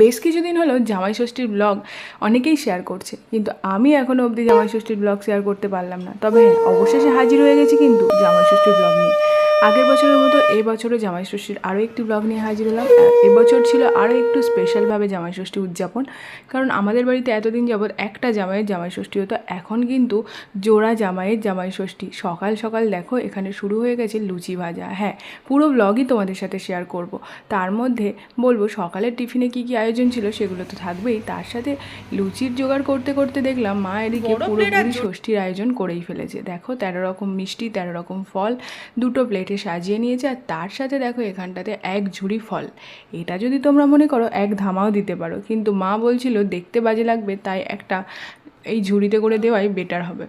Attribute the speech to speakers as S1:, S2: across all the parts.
S1: বেশ কিছুদিন হলো জামাই ষষ্ঠীর ব্লগ অনেকেই শেয়ার করছে, কিন্তু আমি এখনও অবধি জামাই ষষ্ঠীর ব্লগ শেয়ার করতে পারলাম না। তবে হ্যাঁ অবশেষে হাজির হয়ে গেছি কিন্তু জামাই ষষ্ঠীর ব্লগ নিয়ে। আগের বছরের মতো এই বছরও জামাই ষষ্ঠীর আরও একটি ব্লগ নিয়ে হাজির হলাম। এবছর ছিল আরও একটু স্পেশালভাবে জামাই ষষ্ঠী উদযাপন। কারণ আমাদের বাড়িতে এতদিন যাবৎ একটা জামাইয়ের জামাই ষষ্ঠী হতো। এখন কিন্তু জোড়া জামাইয়ের জামাই ষষ্ঠী সকাল সকাল দেখো এখানে শুরু হয়ে গেছে লুচি ভাজা। হ্যাঁ পুরো ব্লগই তোমাদের সাথে শেয়ার করব। তার মধ্যে বলব সকালের টিফিনে কি কি আয়োজন ছিল সেগুলো তো থাকবেই। তার সাথে লুচির জোগাড় করতে করতে দেখলাম মা এদিকে পুরোপুরি ষষ্ঠীর আয়োজন করেই ফেলেছে। দেখো তেরো রকম মিষ্টি তেরো রকম ফল দুটো প্লেটে সাজিয়ে নিয়েছে আর তার সাথে দেখো এখানটাতে এক ঝুড়ি ফল। এটা যদি তোমরা মনে করো এক ধামাও দিতে পারো। কিন্তু মা বলছিল দেখতে বাজে লাগবে, তাই একটা এই ঝুড়িতে করে দেওয়াই বেটার হবে।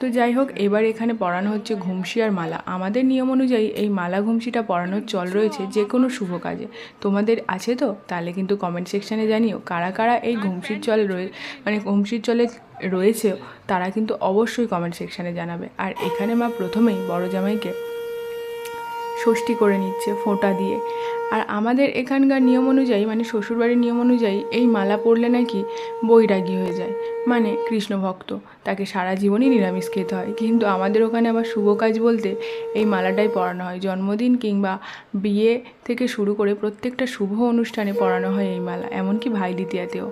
S1: তো যাই হোক, এবার এখানে পরানো হচ্ছে ঘুমসি আর মালা। আমাদের নিয়ম অনুযায়ী এই মালা ঘুমসিটা পরানোর চল রয়েছে যে কোনো শুভ কাজে। তোমাদের আছে তো? তাহলে কিন্তু কমেন্ট সেকশানে জানিও কারা কারা এই ঘুমসির চল রয়ে মানে ঘুমসির চলে রয়েছে তারা কিন্তু অবশ্যই কমেন্ট সেকশানে জানাবে। আর এখানে মা প্রথমেই বড় জামাইকে ষষ্ঠী করে নিচ্ছে ফোঁটা দিয়ে। আর আমাদের এখানকার নিয়ম অনুযায়ী মানে শ্বশুরবাড়ির নিয়ম অনুযায়ী এই মালা পরলে নাকি বৈরাগী হয়ে যায়। মানে কৃষ্ণ ভক্ত, তাকে সারা জীবনই নিরামিষ খেতে হয়। কিন্তু আমাদের ওখানে আবার শুভ কাজ বলতে এই মালাটাই পরানো হয়। জন্মদিন কিংবা বিয়ে থেকে শুরু করে প্রত্যেকটা শুভ অনুষ্ঠানে পরানো হয় এই মালা, এমনকি ভাই দ্বিতীয়াতেও।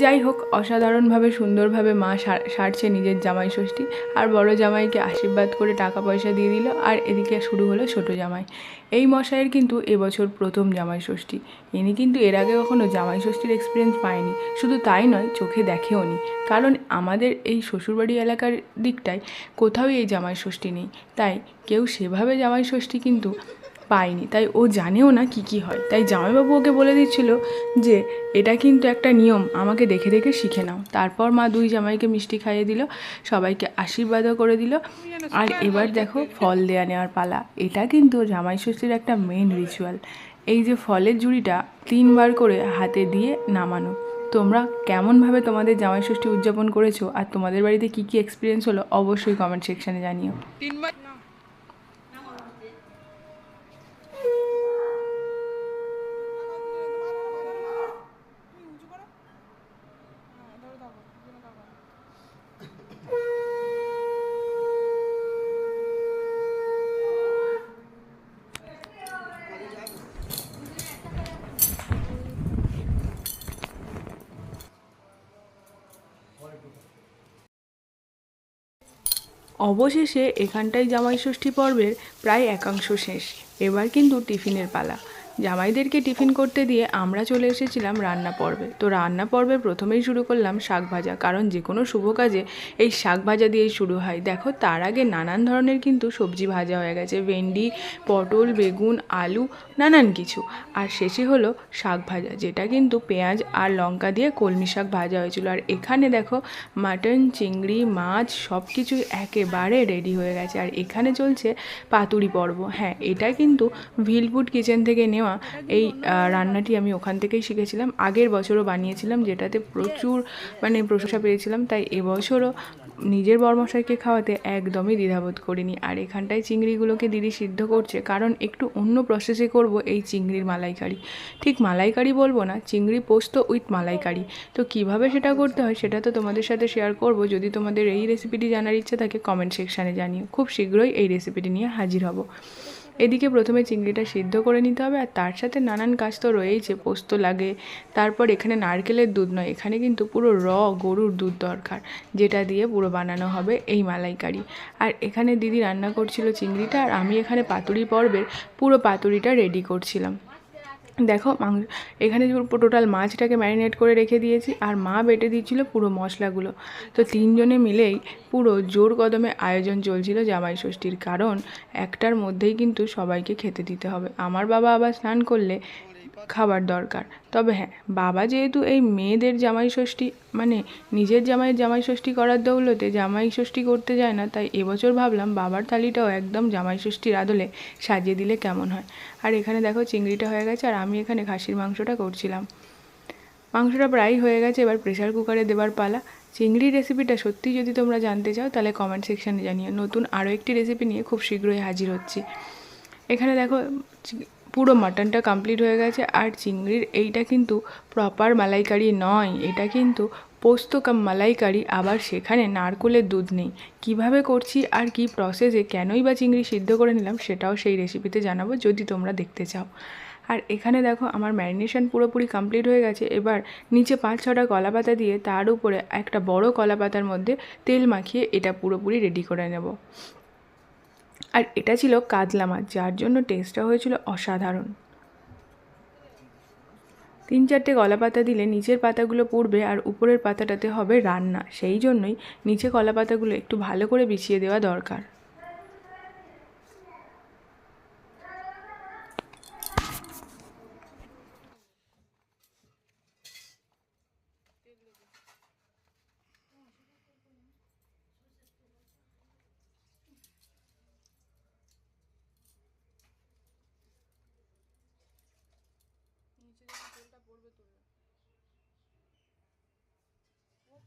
S1: যাই হোক, অসাধারণভাবে, সুন্দরভাবে মা সারছে নিজের জামাই ষষ্ঠী। আর বড় জামাইকে আশীর্বাদ করে টাকা পয়সা দিয়ে দিল, আর এদিকে শুরু হলো ছোট জামাই। এই মশাইয়ের কিন্তু এবছর প্রথম জামাই ষষ্ঠী। ইনি কিন্তু এর আগে কখনো জামাই ষষ্ঠীর এক্সপিরিয়েন্স পায়নি। শুধু তাই নয়, চোখে দেখেও নি। কারণ আমাদের এই শ্বশুরবাড়ি এলাকার দিকটায় কোথাও এই জামাই ষষ্ঠী নেই। তাই কেউ সেভাবে জামাই ষষ্ঠী কিন্তু পায়নি। তাই ও জানেও না কি কি হয়। তাই জামাইবাবু ওকে বলে দিচ্ছিল যে, এটা কিন্তু একটা নিয়ম, আমাকে দেখে দেখে শিখে নাও। তারপর মা দুই জামাইকে মিষ্টি খাইয়ে দিল, সবাইকে আশীর্বাদও করে দিল। আর এবার দেখো ফল দেয়া নেওয়ার পালা। এটা কিন্তু জামাই ষষ্ঠীর একটা মেন রিচুয়াল এই যে ফলের ঝুড়িটা তিনবার করে হাতে দিয়ে নামানো। তোমরা কেমনভাবে তোমাদের জামাই ষষ্ঠী উদযাপন করেছ আর তোমাদের বাড়িতে কী কী এক্সপিরিয়েন্স হলো, অবশ্যই কমেন্ট সেকশানে জানিও। অবশেষে এখানটাই জামাই ষষ্ঠী পর্বের প্রায় একাংশ শেষ। এবার কিন্তু টিফিনের পালা। জামাইদেরকে টিফিন করতে দিয়ে আমরা চলে এসেছিলাম রান্না পর্বে। তো রান্না পর্বে প্রথমেই শুরু করলাম শাক ভাজা, কারণ যে কোনো শুভ কাজে এই শাক ভাজা দিয়েই শুরু হয়। দেখো, তার আগে নানান ধরনের কিন্তু সবজি ভাজা হয়ে গেছে, ভেন্ডি, পটল, বেগুন, আলু, নানান কিছু। আর শেষে হলো শাক ভাজা, যেটা কিন্তু পেঁয়াজ আর লঙ্কা দিয়ে কলমি শাক ভাজা হয়েছিল। আর এখানে দেখো, মাটন, চিংড়ি, মাছ সব কিছুই একেবারে রেডি হয়ে গেছে। আর এখানে চলছে পাতুরি পর্ব। হ্যাঁ এটা কিন্তু ভিলফুড কিচেন থেকে নেওয়া এই রান্নাটি আমি ওখান থেকেই শিখেছিলাম। আগের বছরও বানিয়েছিলাম, যেটাতে প্রচুর মানে প্রশংসা পেয়েছিলাম। তাই এবছরও নিজের বরমশাইকে খাওয়াতে একদমই দ্বিধাবোধ করিনি। আর এখানটায় চিংড়িগুলোকে দিদি সিদ্ধ করছে, কারণ একটু অন্য প্রসেসে করব এই চিংড়ির মালাইকারি। ঠিক মালাইকারি বলব না, চিংড়ি পোস্ত উইথ মালাইকারি। তো কীভাবে সেটা করতে হয় সেটা তো তোমাদের সাথে শেয়ার করব। যদি তোমাদের এই রেসিপিটি জানার ইচ্ছে থাকে কমেন্ট সেকশানে জানিও। খুব শীঘ্রই এই রেসিপিটি নিয়ে হাজির হব। এদিকে প্রথমে চিংড়িটা সিদ্ধ করে নিতে হবে আর তার সাথে নানান কাজ তো রয়েইছে পোস্ত লাগে। তারপর এখানে নারকেলের দুধ নয়, এখানে কিন্তু পুরো র গরুর দুধ দরকার, যেটা দিয়ে পুরো বানানো হবে এই মালাইকারি। আর এখানে দিদি রান্না করছিল চিংড়িটা আর আমি এখানে পাতুরি পর্বের পুরো পাতুরিটা রেডি করছিলাম। দেখো এখানে টোটাল মাছটাকে ম্যারিনেট করে রেখে দিয়েছি আর মা বেটে দিচ্ছিল পুরো মশলাগুলো। তো তিনজনে মিলেই পুরো জোর কদমে আয়োজন চলছিল জামাই ষষ্ঠীর। কারণ একটার মধ্যেই কিন্তু সবাইকে খেতে দিতে হবে। আমার বাবা আবার স্নান করলে খাবার দরকার। তবে হ্যাঁ বাবা যেহেতু এই মেয়েদের জামাই ষষ্ঠী মানে নিজের জামাইয়ের জামাই ষষ্ঠী করার দৌলতে জামাই ষষ্ঠী করতে যায় না, তাই এবছর ভাবলাম বাবার থালিটাও একদম জামাই ষষ্ঠীর আদলে সাজিয়ে দিলে কেমন হয়। আর এখানে দেখো চিংড়িটা হয়ে গেছে আর আমি এখানে খাসির মাংসটা করছিলাম। মাংসটা প্রায় হয়ে গেছে, এবার প্রেসার কুকারে দেবার পালা। চিংড়ি রেসিপিটা সত্যি যদি তোমরা জানতে চাও, তাহলে কমেন্ট সেকশানে জানিও। নতুন আরও একটি রেসিপি নিয়ে খুব শীঘ্রই হাজির হচ্ছি। এখানে দেখো পুরো মাটনটা কমপ্লিট হয়ে গেছে আর চিংড়ির এইটা কিন্তু প্রপার মালাইকারি নয়। এটা কিন্তু পোস্ত কাম মালাইকারি, আবার সেখানে নারকোলের দুধ নেই। কীভাবে করছি আর কি প্রসেসে কেনই বা চিংড়ি সিদ্ধ করে নিলাম সেটাও সেই রেসিপিতে জানাব যদি তোমরা দেখতে চাও। আর এখানে দেখো আমার ম্যারিনেশন পুরোপুরি কমপ্লিট হয়ে গেছে। এবার নিচে পাঁচ ছটা কলা পাতা দিয়ে তার উপরে একটা বড় কলা পাতার মধ্যে তেল মাখিয়ে এটা পুরোপুরি রেডি করে নেব। আর এটা ছিল কাতলা মাছ, যার জন্য টেস্টটা হয়েছিল অসাধারণ। তিন চারটে কলা পাতা দিলে নিচের পাতাগুলো পড়বে আর উপরের পাতাটাতে হবে রান্না, সেই জন্যই নিচে কলা পাতাগুলো একটু ভালো করে বিছিয়ে দেওয়া দরকার।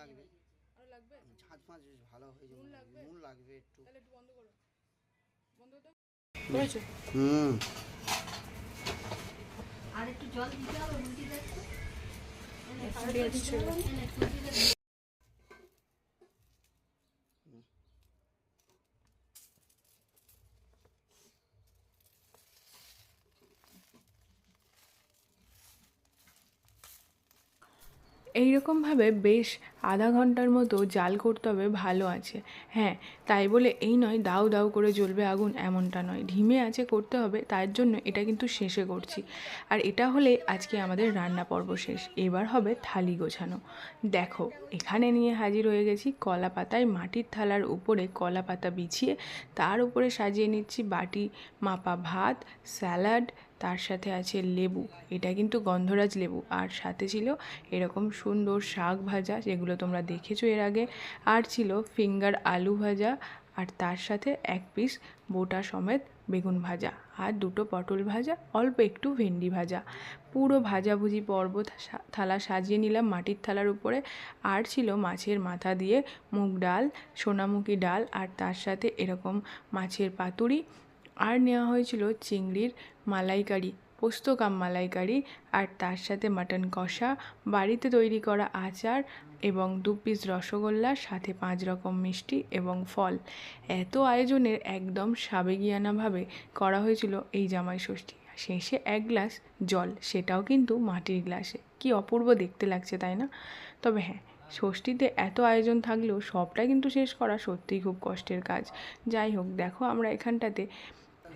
S2: লাগবে।
S1: আরও লাগবে?
S2: ঝাঁঝ মাছ বেশ ভালো হয়ে যাবে।
S1: নুন লাগবে?
S2: নুন লাগবে একটু।
S1: তাহলে একটু বন্ধ করো। বন্ধ করো হয়েছে
S2: হুম।
S3: আর একটু জল দিতে হবে উল্টি যাচ্ছে
S1: ছিল এইরকমভাবে বেশ আধা ঘণ্টার মতো জাল করতে হবে, ভালো আছে। হ্যাঁ তাই বলে এই নয় দাউ দাউ করে জ্বলবে আগুন, এমনটা নয়। ধিমে আছে করতে হবে, তার জন্য এটা কিন্তু শেষে করছি। আর এটা হলে আজকে আমাদের রান্না পর্ব শেষ। এবার হবে থালি গোছানো। দেখো, এখানে নিয়ে হাজির হয়ে গেছি কলা পাতায় মাটির থালার উপরে কলা পাতা বিছিয়ে, তার উপরে সাজিয়ে নিচ্ছি বাটি, মাপা ভাত, স্যালাড তার সাথে আছে লেবু। এটা কিন্তু গন্ধরাজ লেবু। আর সাথে ছিল এরকম সুন্দর শাক ভাজা, যেগুলো তোমরা দেখেছ এর আগে। আর ছিল ফিঙ্গার আলু ভাজা। আর তার সাথে এক পিস বোটা সমেত বেগুন ভাজা। আর দুটো পটল ভাজা, অল্প একটু ভেন্ডি ভাজা। পুরো ভাজাভুজি পর্ব থালা সাজিয়ে নিলাম মাটির থালার উপরে। আর ছিল মাছের মাথা দিয়ে মুগ ডাল, সোনামুখী ডাল। আর তার সাথে এরকম মাছের পাতুরি আর নেওয়া হয়েছিল চিংড়ির মালাইকারি, পোস্ত কাম মালাইকারি আর তার সাথে মাটন কষা, বাড়িতে তৈরি করা আচার এবং দু পিস রসগোল্লা, সাথে পাঁচ রকম মিষ্টি এবং ফল। এত আয়োজনের একদম সাবেগিয়ানাভাবে করা হয়েছিল এই জামাই ষষ্ঠী। শেষে এক গ্লাস জল, সেটাও কিন্তু মাটির গ্লাসে। কি অপূর্ব দেখতে লাগছে, তাই না? তবে হ্যাঁ ষষ্ঠীতে এত আয়োজন থাকলেও সবটা কিন্তু শেষ করা সত্যিই খুব কষ্টের কাজ। যাই হোক, দেখো আমরা এখানটাতে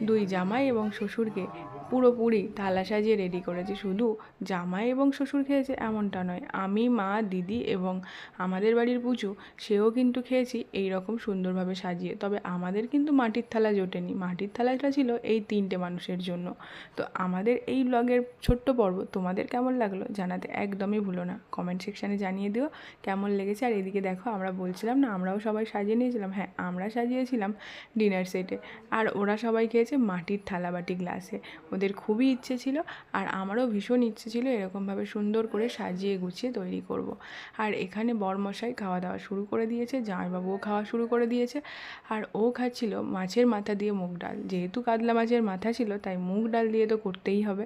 S1: দুই জামাই এবং শ্বশুরকে পুরোপুরি থালা সাজিয়ে রেডি করেছি, শুধু জামাই এবং শ্বশুর খেয়েছে এমনটা নয়, আমি, মা, দিদি এবং আমাদের বাড়ির পুজো, সেও কিন্তু খেয়েছি এই রকম সুন্দরভাবে সাজিয়ে। তবে আমাদের কিন্তু মাটির থালা জোটেনি। মাটির থালাটা ছিল এই তিনটে মানুষের জন্য। তো আমাদের এই ব্লগের ছোট্ট পর্ব তোমাদের কেমন লাগল জানাতে একদমই ভুলো না। কমেন্ট সেকশানে জানিয়ে দিও কেমন লেগেছে। আর এদিকে দেখো, আমরা বলছিলাম না, আমরাও সবাই সাজিয়ে নিয়েছিলাম। হ্যাঁ আমরা সাজিয়েছিলাম ডিনার সেটে আর ওরা সবাই খেয়েছে মাটির থালা বাটি গ্লাসে। ওদের খুবই ইচ্ছে ছিল আর আমারও ভীষণ ইচ্ছে ছিল এরকমভাবে সুন্দর করে সাজিয়ে গুছিয়ে তৈরি করব। আর এখানে বরমশাই খাওয়া দাওয়া শুরু করে দিয়েছে, জামাইবাবুও খাওয়া শুরু করে দিয়েছে। আর ও খাচ্ছিল মাছের মাথা দিয়ে মুগ ডাল। যেহেতু কাতলা মাছের মাথা ছিল, তাই মুগ ডাল দিয়ে তো করতেই হবে।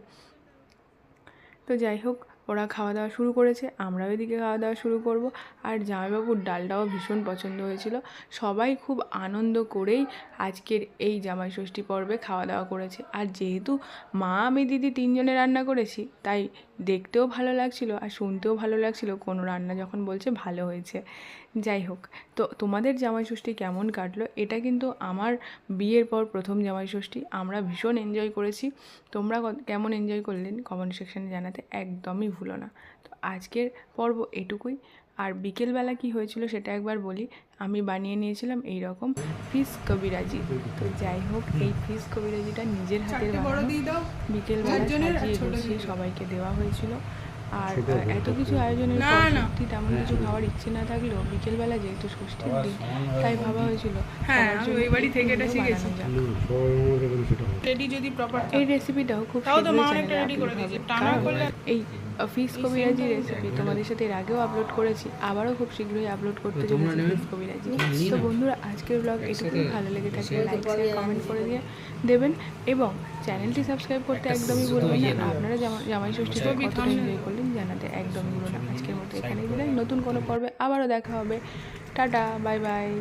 S1: তো যাই হোক ওরা খাওয়া দাওয়া শুরু করেছে, আমরাও এদিকে খাওয়া দাওয়া শুরু করব। আর জামাইবাবুর ডালটাও ভীষণ পছন্দ হয়েছিল। সবাই খুব আনন্দ করেই আজকের এই জামাই ষষ্ঠী পর্বে খাওয়া দাওয়া করেছে। আর যেহেতু মা, আমি, দিদি তিনজনে রান্না করেছি, তাই দেখতেও ভালো লাগছিল আর শুনতেও ভালো লাগছিল। কোনো রান্না যখন বলছে, ভালো হয়েছে। যাই হোক, তো তোমাদের জামাই ষষ্ঠী কেমন কাটলো? এটা কিন্তু আমার বিয়ের পর প্রথম জামাই ষষ্ঠী আমরা ভীষণ এনজয় করেছি। তোমরা কেমন এনজয় করলেন? কমেন্ট সেকশানে জানাতে একদমই ভুলো না। তো আজকের পর্ব এটুকুই। আর বিকেলবেলা কি হয়েছিল সেটা একবার বলি। আমি বানিয়ে নিয়েছিলাম এই রকম ফিস কবিরাজি। তো যাই হোক এই ফিস কবিরাজিটা নিজের বানানো। বিকেলবেলা সবাইকে দেওয়া হয়েছিল। আর এত কিছু আয়োজনের সত্যি তেমন কিছু খাওয়ার ইচ্ছে না থাকলেও বিকেলবেলা যেহেতু ষষ্ঠীর দিন তাই ভাবা হয়েছিল
S4: হ্যাঁ,
S1: এই রেসিপিটাও খুব এই ফিস কবিরাজি রেসিপি তোমাদের সাথে এর আগেও আপলোড করেছি আবারও খুব শীঘ্রই আপলোড করতে চলেছি ফিস কবিরাজি তো বন্ধুরা আজকের ব্লগ এটুকুই। ভালো লেগে থাকলে লাইক শেয়ার কমেন্ট করে দিয়ে দেবেন এবং চ্যানেলটি সাবস্ক্রাইব করতে একদমই ভুলবেন না। আপনারা জামা- জামাই ষষ্ঠীতে কতটা এনজয় করলেন জানাতে একদমই ভুলো না। আজকের মতো এখানেই বিদায়। নতুন কোনো পর্বে আবারও দেখা হবে। Tata bye bye